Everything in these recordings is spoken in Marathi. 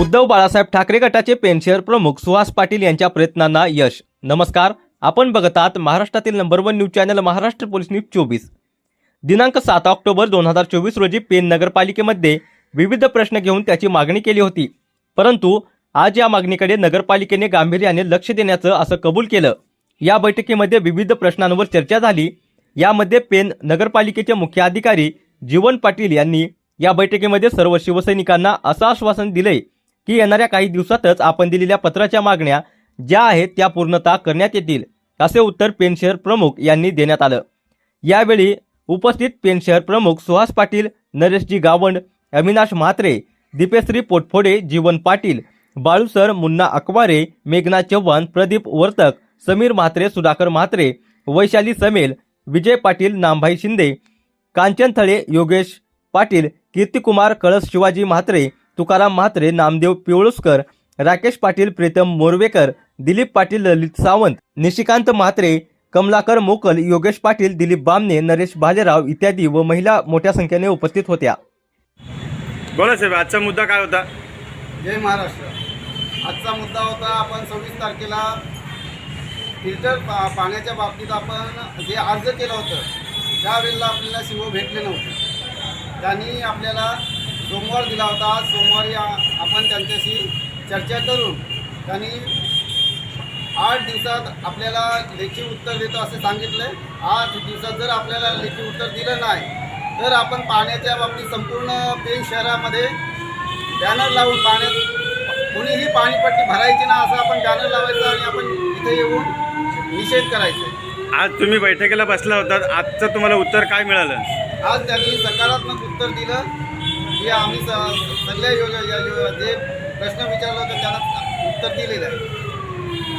उद्धव बाळासाहेब ठाकरे गटाचे पेनशेअर प्रमुख सुहास पाटील यांच्या प्रयत्नांना यश. नमस्कार. आपण बघत आहात Maharashtra number one news channel Maharashtra police news चोवीस. दिनांक सात ऑक्टोबर दोन हजार चोवीस रोजी पेन नगरपालिकेमध्ये विविध प्रश्न घेऊन त्याची मागणी केली होती. परंतु आज या मागणीकडे नगरपालिकेने गांभीर्याने लक्ष देण्याचं असं कबूल केलं. या बैठकीमध्ये विविध प्रश्नांवर चर्चा झाली. यामध्ये पेन नगरपालिकेचे मुख्य अधिकारी जीवन पाटील यांनी या बैठकीमध्ये सर्व शिवसैनिकांना असं आश्वासन दिलंय. की येणाऱ्या काही दिवसातच आपण दिलेल्या पत्राच्या मागण्या ज्या आहेत त्या पूर्णतः करण्यात येतील असे उत्तर पेन प्रमुख यांनी देण्यात आलं. यावेळी उपस्थित पेन प्रमुख सुहास पाटील नरेशजी गावंड अविनाश म्हात्रे दीपेश्री पोटफोडे जीवन पाटील बाळूसर मुन्ना अकवारे मेघना चव्हाण प्रदीप वर्तक समीर म्हात्रे सुधाकर म्हात्रे वैशाली समेल विजय पाटील नामभाई शिंदे कांचन थळे योगेश पाटील कीर्तिकुमार कळस शिवाजी म्हात्रे तुकाराम म्हात्रे नामदेव पिवळुसकर राकेश पाटील प्रीतम मोरवेकर दिलीप पाटील ललित सावंत निशिकांत म्हात्रे कमलाकर मोकल योगेश पाटील दिलीप बामणे नरेश भालेराव इत्यादी व महिला मोठ्या संख्येने उपस्थित होत्या. बोला साहेब आजचा मुद्दा काय होता? जय महाराष्ट्र. आजचा मुद्दा होता आपण सव्वीस तारखेला फिल्टर पा पाण्याच्या बाबतीत आपण जे अर्ज केलं होतं त्यावेळेला आपल्याला शिव भेटले नव्हते. त्यांनी आपल्याला सोमवार दिला होता. सोमवारी आपण त्यांच्याशी चर्चा करून त्यांनी आठ दिवसात आपल्याला लेखी उत्तर देतो असे सांगितले. आठ दिवसात जर आपल्याला लेखी उत्तर दिलं नाही तर आपण पाण्याच्या बाबतीत संपूर्ण पेन शहरामध्ये बॅनर लावून पाण्यात कोणीही पाणीपट्टी भरायची ना असं आपण बॅनर लावायचं आणि आपण इथे येऊन निषेध करायचं. आज तुम्ही बैठकीला बसला होता आजचं तुम्हाला उत्तर काय मिळालं? आज त्यांनी सकारात्मक उत्तर दिलं. की आम्ही सगळ्या योजना जे प्रश्न विचारला होता त्यांना उत्तर दिलेलं आहे.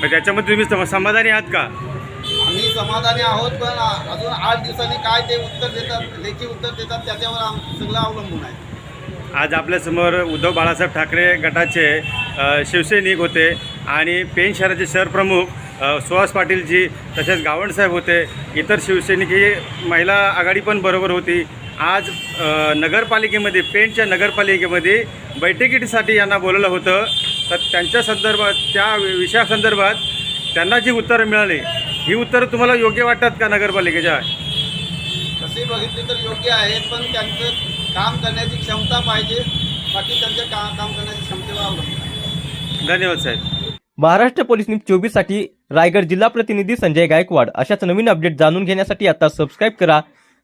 पण त्याच्यामध्ये तुम्ही सम- समाधानी आहात का? आम्ही समाधानी आहोत पण अजून आठ दिवसांनी काय ते उत्तर देतात लेखी उत्तर देतात त्याच्यावर आम सगळं अवलंबून आहे. आज आपल्यासमोर उद्धव बाळासाहेब ठाकरे गटाचे शिवसैनिक होते आणि पेन शहराचे शहरप्रमुख सुहास पाटीलजी तसेच गावणसाहेब होते. इतर शिवसैनिक ही महिला आघाडी पण बरोबर होती. आज नगरपालिकेमध्ये पेनच्या नगरपालिकेमध्ये बैठकीसाठी यांना बोलवलं होतं. तर त्यांच्या संदर्भात त्या विषयासंदर्भात त्यांना जी उत्तरं मिळाली ही उत्तरं तुम्हाला योग्य वाटतात का नगरपालिकेच्या? तसे बघितले तर योग्य आहेत पण त्यांचं काम करण्याची क्षमता पाहिजे. बाकी त्यांच्या का काम करण्याची क्षमतेवर आहे. धन्यवाद साहेब. महाराष्ट्र पोलीस न्यूज चोवीससाठी रायगड जिल्हा प्रतिनिधी संजय गायकवाड. अशाच नवीन अपडेट जाणून घेण्यासाठी आता सबस्क्राईब करा.